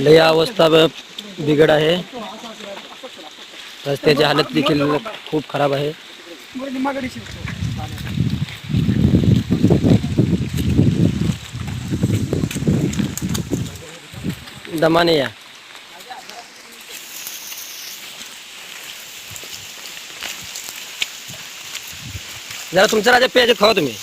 लय अवस्था बिघड आहे. रस्त्याची हालत देखील खूप खराब आहे. दमाने या. जरा तुमच्या राजा पेज खावा तुम्ही.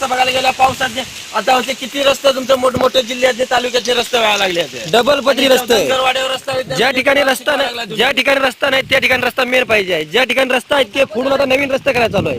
बघायला गेल्या पावसात जे- आता होते किती रस्ते तुमच्या मोठमोठ्या जिल्ह्याचे तालुक्याचे रस्ते व्हायला लागले होते डबल पदरी रस्ते. धनगरवाड्यावर रस्ता आहे, ज्या ठिकाणी रस्ता लागला नाही ज्या ठिकाणी रस्ता नाही त्या ठिकाणी रस्ता मेन पाहिजे आहे. ज्या ठिकाणी रस्ता आहे ते फोडून आता नवीन रस्ता करायला चालू आहे.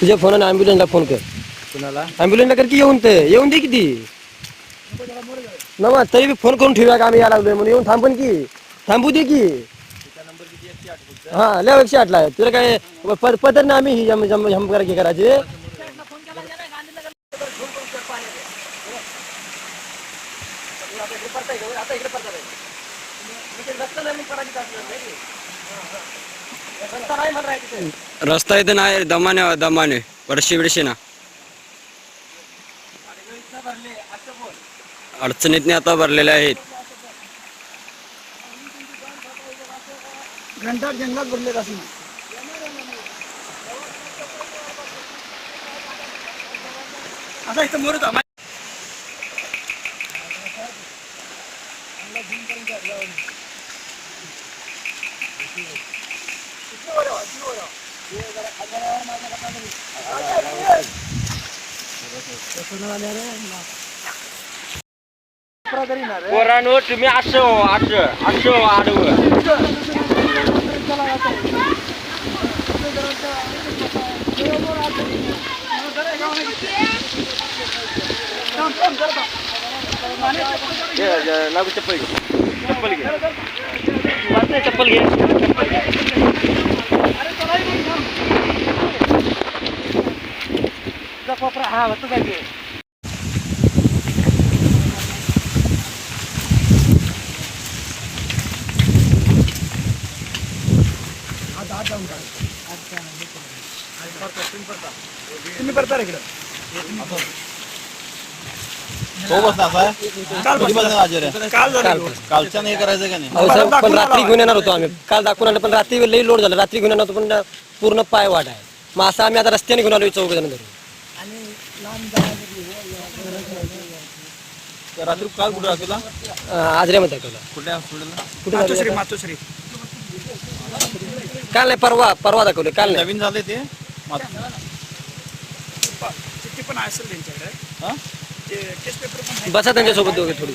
तुझ्या फोनाने अँब्युलन्सला फोन कर. कुणाला? अँब्युलन्सला कर की येऊन ते. येऊन दे किती? नवा तरी बी फोन करून ठेवूया का आम्ही यायला लागलोय म्हणून. येऊन थांबून की. थांबू दे की. हा लय एकशे आठला. आहे तुला काय प- पदर ना आम्ही ही जम जम जम करा की? करायचे रस्ता इथं नाही दमाने दमाने. वर्षी बिडशी ना. अडचणीतने आता भरलेले आहेत. घंटाट जंगलात भरलेला असेल आता इथं मोर पोरांनो तुम्ही असं हो, असं असं हो, आडवं हे, हे, लागू चप्पल घे चप्पल घे वाचलंय, चप्पल घे कोपरा हा होतं काय ते? तुम्ही परता इकडं. बसला काय काल कधी बसला हाजीर आहे? काल झालं. कालच्या नाही करायचं का नाही? अहो साहेब, पण रात्री घेऊन येणार होतो आम्ही. काल दाखवून आणलं पण रात्री लई लोड झालं. रात्री घेऊन येणार होतो पण पूर्ण पाय वाट आहे. मग असं आम्ही आता रस्त्याने घेऊन आलो चौघ जण रात्री काल कुठे अं, आजऱ्यामध्ये दाखवलं कुठल्या हॉस्पिटलला कुठे मातोश्री दाखवलं? मातोश्री काल नाही परवा परवा दाखवले काल नाही नवीन झाले ते मात- चिठ्ठी पण असेल त्यांच्याकडे हा? ते केस पेपर पण आहे बसा त्यांच्यासोबत दोघे थोडी.